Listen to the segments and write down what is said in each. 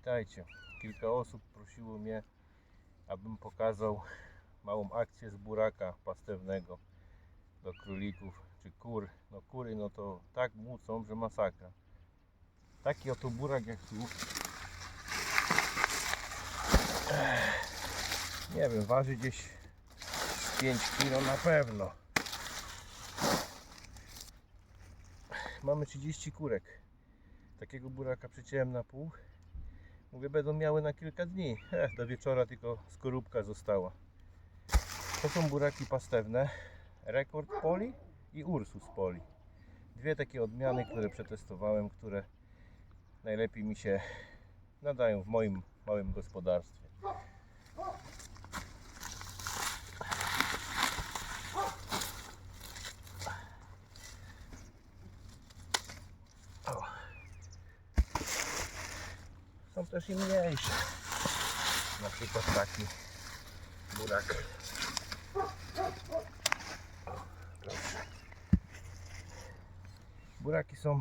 Witajcie. Kilka osób prosiło mnie, abym pokazał małą akcję z buraka pastewnego do królików czy kur. No kury no to tak mucą, że masakra. Taki oto burak jak tu. Nie wiem, waży gdzieś z 5 kg na pewno. Mamy 30 kurek. Takiego buraka przyciąłem na pół. Mówię, będą miały na kilka dni. Ech, do wieczora tylko skorupka została. To są buraki pastewne. Rekord Poli i Ursus Poli. Dwie takie odmiany, które przetestowałem, które najlepiej mi się nadają w moim małym gospodarstwie. Są też i mniejsze. Na przykład taki burak. Buraki są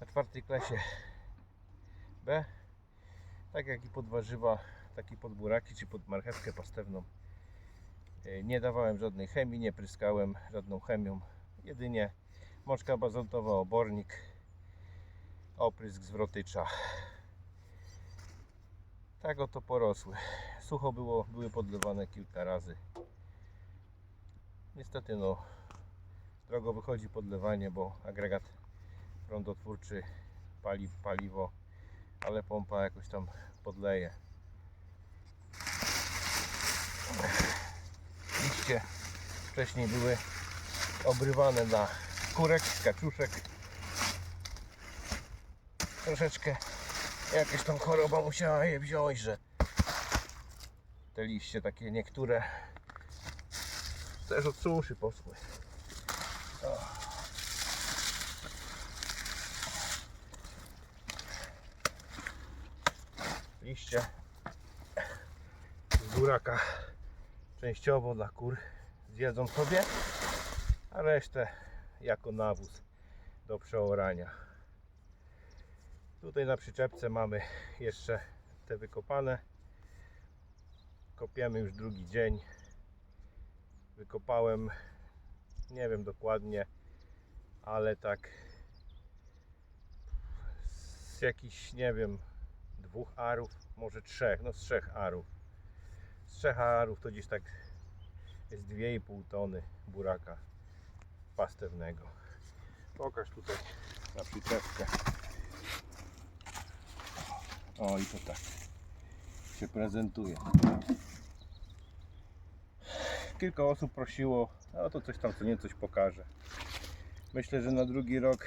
na czwartej klasie B. Tak jak i pod warzywa, tak i pod buraki czy pod marchewkę pastewną. E, Nie dawałem żadnej chemii, nie pryskałem żadną chemią. Jedynie mączka bazaltowa, obornik, oprysk zwrotycza. Tak oto porosły. Sucho było, były podlewane kilka razy. Niestety no drogo wychodzi podlewanie, bo agregat prądotwórczy pali paliwo, ale pompa jakoś tam podleje. Liście wcześniej były obrywane na kurek, kaczuszek. Troszeczkę jakaś tam choroba musiała je wziąć, że te liście takie niektóre też od suszy poschły. O. Liście z buraka częściowo dla kur zjedzą sobie, a resztę jako nawóz do przeorania. Tutaj na przyczepce mamy jeszcze te wykopane. Kopiemy już drugi dzień. Wykopałem, nie wiem dokładnie, ale tak z jakichś, nie wiem, dwóch arów, może trzech, no z trzech arów. Z trzech arów to gdzieś tak jest 2,5 tony buraka pastewnego. Pokaż tutaj na przyczepkę. O i to tak się prezentuje. Kilka osób prosiło, no to coś tam co nie coś pokaże. Myślę, że na drugi rok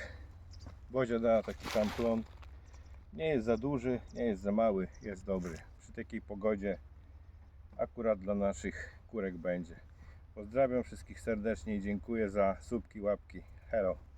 Bozia dała taki sam plon. Nie jest za duży, nie jest za mały, jest dobry. Przy takiej pogodzie akurat dla naszych kurek będzie. Pozdrawiam wszystkich serdecznie i dziękuję za słupki, łapki. Hello.